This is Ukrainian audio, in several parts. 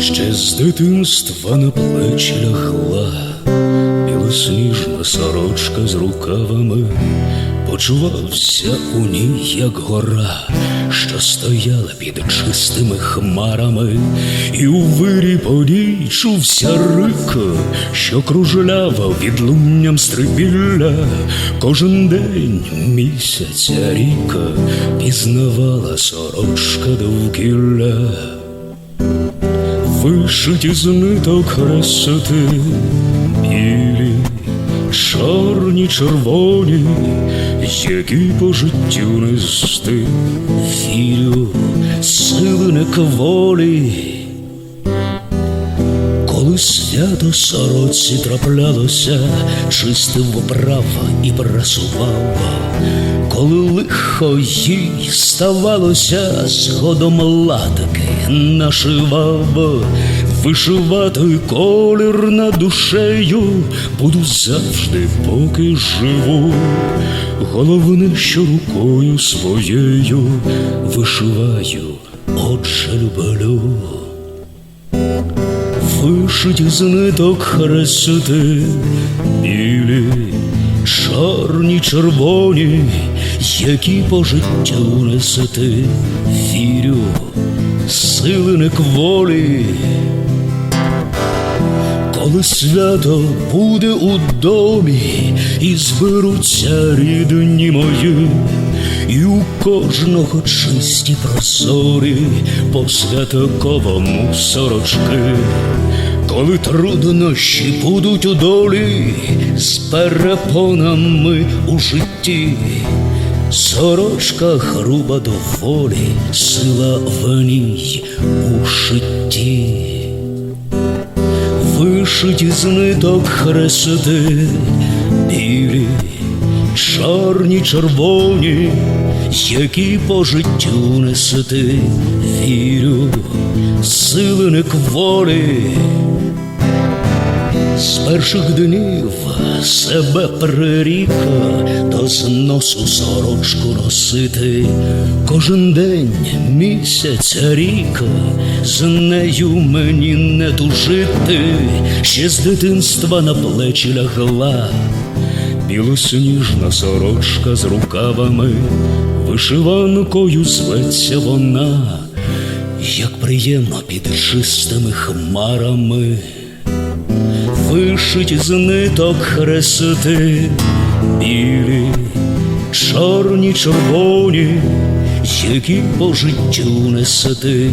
Ще з дитинства на плечі лягла білосніжна сорочка з рукавами, почувався у ній, як гора, що стояла під чистими хмарами, і у вирі подій чувся рик, що кружляв відлунням стрибілля, кожен день місяця ріка пізнавала сорочка довкілля. Вишиті з ниток хрестити, білі, чорні, червоні, які по життю нести вірю, сили не кволі. Коли свято сороці траплялося, чистив вправ і прасував, коли лихо їй ставалося, згодом латки нашивав, вишивати колір над душею буду завжди, поки живу. Головне, що рукою своєю вишиваю, отже люблю. Вишиті з ниток хрести, білі, чорні, червоні, які по життю несете, вірю, сили не кволі. Коли свято буде у домі, і зберуться рідні мої, і у кожного чисті прозорі по святковому сорочки, коли труднощі будуть у долі з перепонами у житті, сорочка груба доволі, сила в ній у житті. Вишиті з ниток хрести, білі, чорні, червоні, які по життю несете, вірю, сили не кволі. З перших днів себе приріка до зносу сорочку носити, кожен день, місяць, рік, з нею мені не тужити, ще з дитинства на плечі лягла. Білосніжна сорочка з рукавами, вишиванкою зветься вона, як приємно під чистими хмарами. Вишиті з ниток хрести, білі, чорні, червоні, які по життю несете,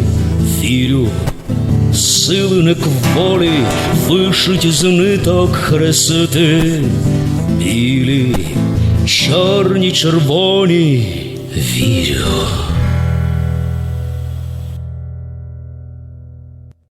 вірю, сили не кволі, вишиті з ниток хрести, білі, чорні, червоні, вірю,